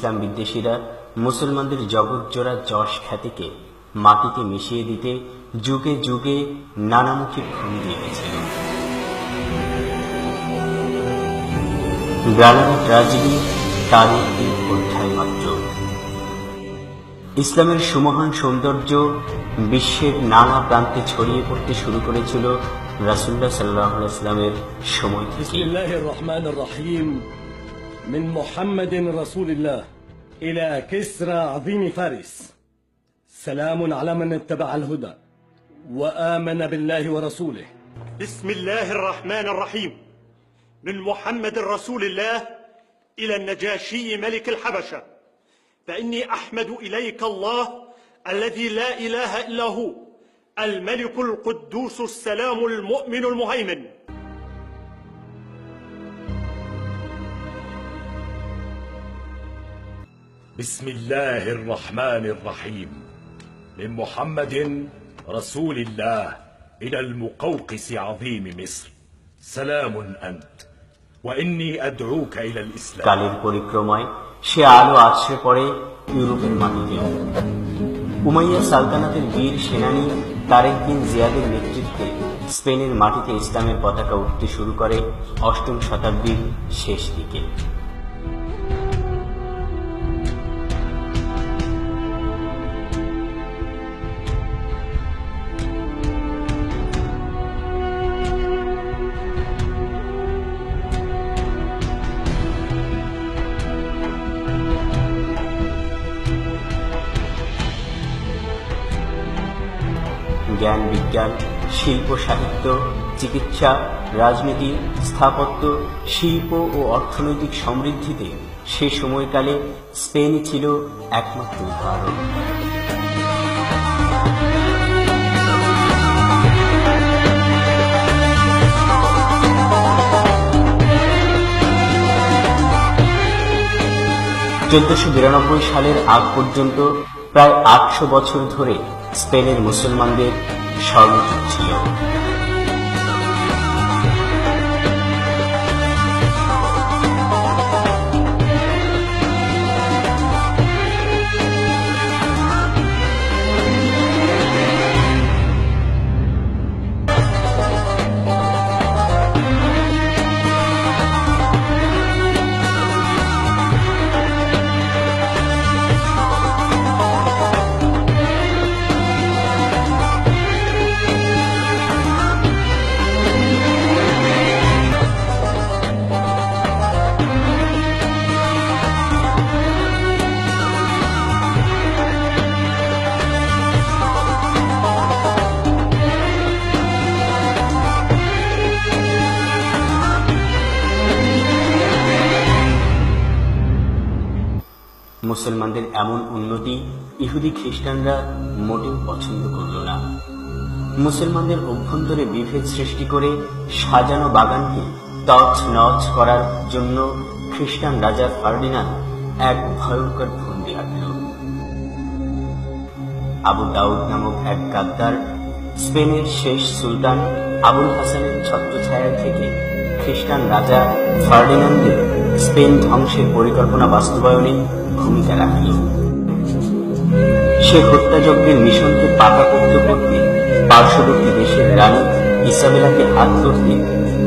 ইসলাম বিদ্বেষীরা মুসলমানদের জগৎজোড়া যশ খ্যাতিকে মাটিতে মিশিয়ে দিতে যুগে যুগে নানামুখী ভূমি দিয়ে গ্রানাডা ট্র্যাজেডি তার একটি অধ্যায় মাত্র। ইসলামের সুমহান সৌন্দর্য বিশ্বের নানা প্রান্তে ছড়িয়ে পড়তে শুরু করেছিল রাসুল্লাহ সাল্লাহ ইসলামের সময় থেকে من محمد رسول الله إلى كسرى عظيم فارس. سلام على من اتبع الهدى وآمن بالله ورسوله. بسم الله الرحمن الرحيم. من محمد رسول الله إلى النجاشي ملك الحبشة. فإني أحمد إليك الله الذي لا إله إلا هو الملك القدوس السلام المؤمن المهيمن. بسم الله الرحمن الرحيم من محمد رسول الله إلى المقوقس عظيم مصر سلام أنت وإني أدعوك إلى الإسلام কালের পরিক্রমায় সে আলো আছড়ে পড়ে ইউরোপের মাটিতে উমাইয়া সালতানাতের বীর সেনানী তারেক বিন জিয়াদের নেতৃত্বে স্পেনের মাটিতে ইসলামের পতাকা উঠতে শুরু করে অষ্টম শতাব্দীর শেষ দিকে জ্ঞান বিজ্ঞান, শিল্প, সাহিত্য, চিকিৎসা, রাজনীতি, স্থাপত্য, শিল্প ও অর্থনৈতিক সমৃদ্ধিতে সে সময়কালে স্পেনই ছিল একমাত্র উদাহরণ। চোদ্দশো বিরানব্বই সালের আগ পর্যন্ত প্রায় আটশো বছর ধরে স্পেনের মুসলমানদের স্বর্ণযুগ ছিল। মুসলমানদের এমন উন্নতি ইহুদি খ্রিস্টানরা মোটেও পছন্দ করল না। মুসলমানদের অভ্যন্তরে বিভেদ সৃষ্টি করে সাজানো বাগানকে তছ নচ করার জন্য খ্রিস্টান রাজা ফার্ডিনান্ড এক ভয়ঙ্কর ফন্দি আঁকল। আবু দাউদ নামক এক গাদ্দার, স্পেনের শেষ সুলতান আবুল হাসানের ছত্রছায়া থেকে খ্রিস্টান রাজা ফার্ডিনান্ডের স্পেন ধ্বংসের পরিকল্পনা বাস্তবায়নে ভূমিকা রাখল সে হত্যাযজ্ঞের মিশনকে পাকাপোক্ত করতে করতে পার্শ্ববর্তী দেশের রানী ইসাবেলাকে হাত করতে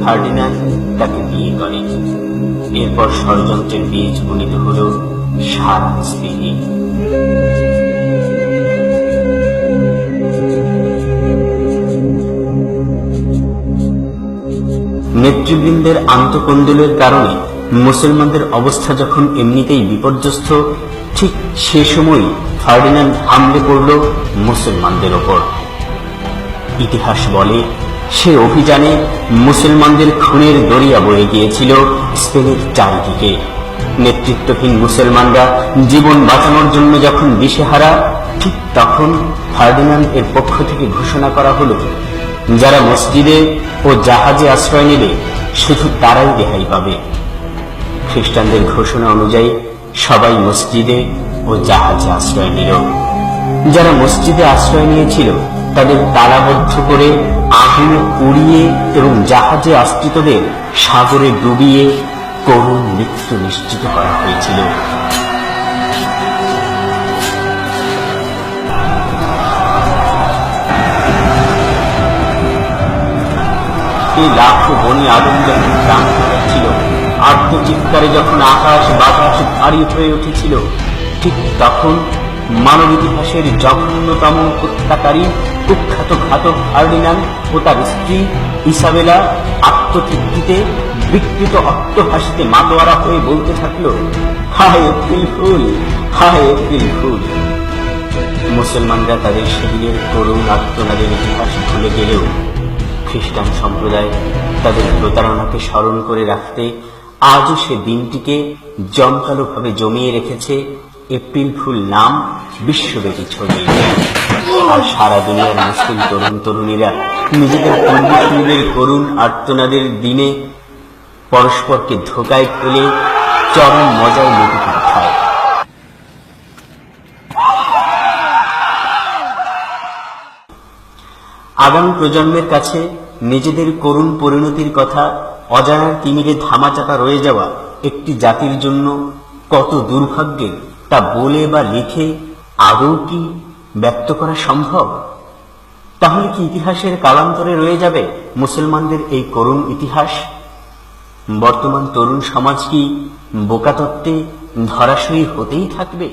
ফার্ডিনান্ড তাকে বিয়ে করে। এরপর ষড়যন্ত্রের বীজ বুনিত হল সারা স্পেনে নেতৃবৃন্দের আন্তকন্দলের কারণে মুসলমানদের অবস্থা যখন এমনিতেই বিপর্যস্ত, ঠিক সে সময় ফার্ডিনান্ড হামলে পড়ল মুসলমানদের ওপর। ইতিহাস বলে, সে অভিযানে মুসলমানদের খুনের দরিয়া বয়ে গিয়েছিল স্পেনের চারিদিকে। নেতৃত্বহীন মুসলমানরা জীবন বাঁচানোর জন্য যখন দিশেহারা, ঠিক তখন ফার্ডিনান্ড এর পক্ষ থেকে ঘোষণা করা হলো, যারা মসজিদে ও জাহাজে আশ্রয় নেবে, শুধু তারাই রেহাই পাবে। খ্রিস্টানদের ঘোষণা অনুযায়ী সবাই মসজিদে ও জাহাজে আশ্রয় নিল। যারা মসজিদে আশ্রয় নিয়েছিল, তাদের তালাবদ্ধ করে আগুনে পুড়িয়ে এবং জাহাজে আশ্রিতদের সাগরে ডুবিয়ে করুণ মৃত্যু নিশ্চিত করা হয়েছিল। এই লাখো বনি আদম যখন আত্মচিৎকারে যখন আকাশ বাতাস ভারী হয়ে উঠেছিল, ঠিক তখন মানব ইতিহাসের জঘন্যতম হত্যাকারী কুখ্যাত ঘাতক ফার্ডিনান্ড ও তার স্ত্রী ইসাবেলা আত্মতৃপ্তিতে বিকৃত অট্টহাসিতে মাতোয়ারা হয়ে বলতে থাকল, হায় এপ্রিল ফুল, হায় এপ্রিল ফুল। মুসলমানরা তাদের সেদিনের করুণ আত্মনাদের ইতিহাস ভুলে গেলেও খ্রিস্টান সম্প্রদায় তাদের প্রতারণাকে স্মরণ করে রাখতে আজও সে দিনটিকে জমকালোভাবে জমিয়ে রেখেছে এপ্রিল ফুল নাম বিশ্বব্যাপী ছড়িয়ে। আর সারা দুনিয়ার মুসলিম তরুণ তরুণীরা নিজেদের পূর্বসূরীদের করুণ আর্তনাদের দিনে পরস্পরকে ধোকায় ফেলে চরম মজায় লুটুপুট খায় আগামী প্রজন্মের কাছে নিজেদের করুণ পরিণতির কথা অজানার তিমিরে ধামাচাপা রয়ে যাওয়া একটি জাতির জন্য কত দুর্ভাগ্যের তা বলে বা লিখে আদৌ কি ব্যক্ত করা সম্ভব? তাহলে কি ইতিহাসের কালান্তরে রয়ে যাবে মুসলমানদের এই করুণ ইতিহাস? বর্তমান তরুণ সমাজ কি বোকাতত্ত্বে ধরাশয়ী হতেই থাকবে?